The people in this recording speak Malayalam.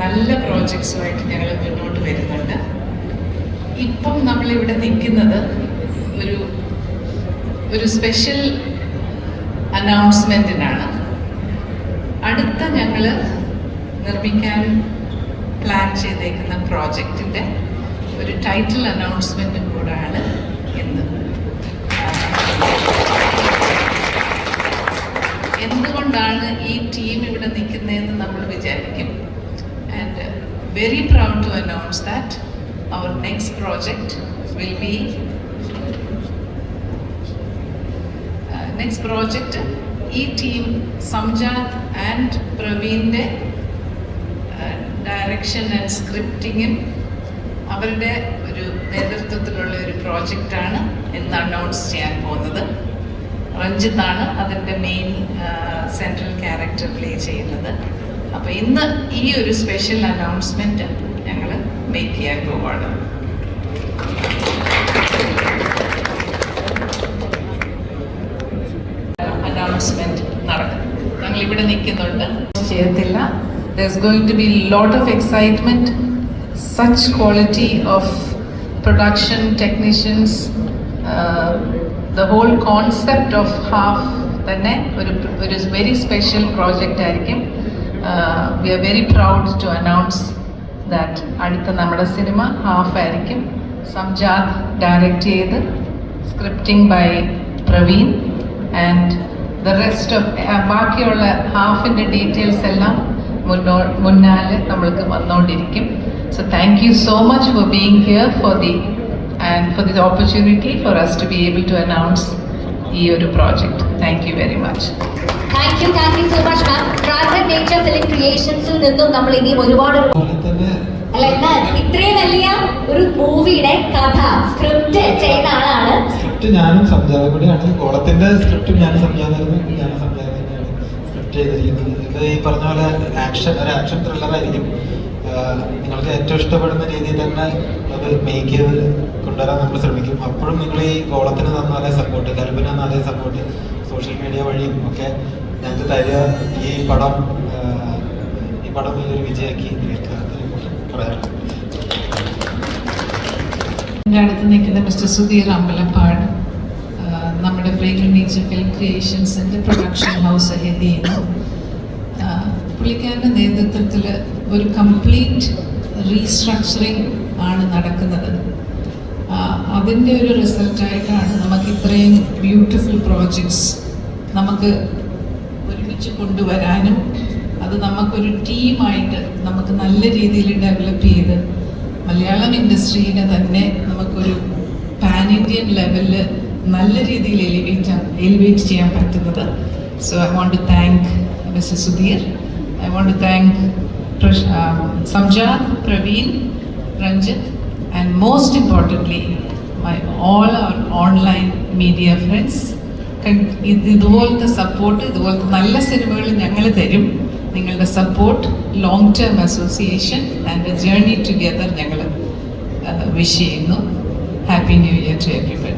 നല്ല പ്രോജക്ട്സുമായിട്ട് ഞങ്ങൾ മുന്നോട്ട് വരുന്നുണ്ട്. ഇപ്പം നമ്മളിവിടെ നിൽക്കുന്നത് ഒരു ഒരു സ്പെഷ്യൽ അനൗൺസ്മെന്റിനാണ് അടുത്ത ഞങ്ങൾ നിർമ്മിക്കാൻ പ്ലാൻ ചെയ്തേക്കുന്ന പ്രോജക്റ്റിന്റെ ഒരു ടൈറ്റിൽ അനൗൺസ്മെന്റും കൂടാണ് ഇന്ന്. എന്തുകൊണ്ടാണ് ഈ ടീം ഇവിടെ നിൽക്കുന്നതെന്ന് നമ്മൾ വിചാരിക്കും. Very proud to announce that our next project will be next project ഈ ടീം സംജാത് ആൻഡ് പ്രവീണിന്റെ ഡയറക്ഷൻ ആൻഡ് സ്ക്രിപ്റ്റിങ്ങും അവരുടെ ഒരു നേതൃത്വത്തിലുള്ള ഒരു പ്രോജക്റ്റാണ് ഇന്ന് അനൗൺസ് ചെയ്യാൻ പോകുന്നത്. രഞ്ജിത്താണ് അതിന്റെ മെയിൻ സെൻട്രൽ ക്യാരക്ടർ പ്ലേ ചെയ്യുന്നത്. അപ്പോൾ ഇന്ന് ഈ ഒരു സ്പെഷ്യൽ അനൗൺസ്മെന്റ് ഞങ്ങൾ മേക്ക് ചെയ്യാൻ പോവാണ്. അനൗൺസ്മെന്റ് നടക്കും. ഞങ്ങൾ ഇവിടെ നിൽക്കുന്നുണ്ട്. ചെയ്യത്തില്ല. There's going to be lot of excitement such quality of production technicians uh, the whole concept of half തന്നെ ഒരു ഒരു വെരി സ്പെഷ്യൽ പ്രോജക്റ്റ് ആയിരിക്കും. We are very proud to announce that അടുത്ത നമ്മുടെ സിനിമ ഹാഫ് ആയിരിക്കും. സംജാദ് ഡയറക്റ്റ് ചെയ്ത് scripting by Praveen. And the rest of ബാക്കിയുള്ള ഹാഫിന്റെ ഡീറ്റെയിൽസ് എല്ലാം മുന്നോ മുന്നാലെ നമ്മൾക്ക് വന്നുകൊണ്ടിരിക്കും so thank you so much for being here for the and for the opportunity for us to be able to announce ഈ ഒരു project thank you very much thank you thank you so much ma'am nature film ക്രിയേഷൻസിൽ നിന്നും നമ്മൾ ഇനിയും ഒരുപാട് അല്ല എന്നാൽ ഇത്രയും വലിയ ഒരു മൂവിയുടെ കഥ സ്ക്രിപ്റ്റ് ചെയ്യുന്ന ആളാണ് സ്ക്രിപ്റ്റ് ഞാനും സംജാതം കോളത്തിന്റെ സ്ക്രിപ്റ്റും ഞാനും സംജാതായിരുന്നു ഞാനും സംജാതന്നെയാണ് സ്ക്രിപ്റ്റ് ചെയ്തിരിക്കുന്നത്. ഇത് ഈ പറഞ്ഞ പോലെ ആക്ഷൻ ഒരു ആക്ഷൻ ത്രില്ലറായിരിക്കും നിങ്ങൾക്ക് ഏറ്റവും ഇഷ്ടപ്പെടുന്ന രീതിയിൽ തന്നെ അത് മേക്ക് ചെയ്ത് കൊണ്ടുവരാൻ നമ്മൾ ശ്രമിക്കും. അപ്പോഴും നിങ്ങൾ ഈ കോളത്തിന് തന്ന അതേ സപ്പോർട്ട് കൽബിന് തന്നാലേ അതേ സപ്പോർട്ട് സോഷ്യൽ മീഡിയ വഴിയും ഒക്കെ ഞങ്ങൾക്ക് തരിക. ഈ പടം ഈ പടം ഒരു വിജയമാക്കി എന്റെ അടുത്ത് നിൽക്കുന്ന മിസ്റ്റർ സുധീർ അമ്പലപ്പാട് നമ്മുടെ ഫ്രീഗൽ നേച്ചർ ഫിലിം ക്രിയേഷൻസിന്റെ പ്രൊഡക്ഷൻ ഹൗസ് ആ, പുള്ളിക്കാരന്റെ നേതൃത്വത്തിൽ ഒരു കംപ്ലീറ്റ് റീസ്ട്രക്ചറിങ് ആണ് നടക്കുന്നത്. അതിന്റെ ഒരു റിസൾട്ടായിട്ടാണ് നമുക്ക് ഇത്രയും ബ്യൂട്ടിഫുൾ പ്രോജക്ട്സ് നമുക്ക് ഒരുമിച്ച് കൊണ്ടുവരാനും അത് നമുക്കൊരു ടീമായിട്ട് നമുക്ക് നല്ല രീതിയിൽ ഡെവലപ്പ് ചെയ്ത് മലയാളം ഇൻഡസ്ട്രീനെ തന്നെ നമുക്കൊരു പാൻ ഇന്ത്യൻ ലെവലിൽ നല്ല രീതിയിൽ എലിവേറ്റ് എലിവേറ്റ് ചെയ്യാൻ പറ്റുന്നത്. So I want to thank mister Sudheer I want to thank Samjad Praveen Ranjith and most importantly, my all our online media friends. ഇതുപോലത്തെ സപ്പോർട്ട് ഇതുപോലത്തെ നല്ല സിനിമകൾ ഞങ്ങൾ തരും നിങ്ങളുടെ support long term association and journey together ഞങ്ങൾ വിഷ് ചെയ്യുന്നു happy new year to every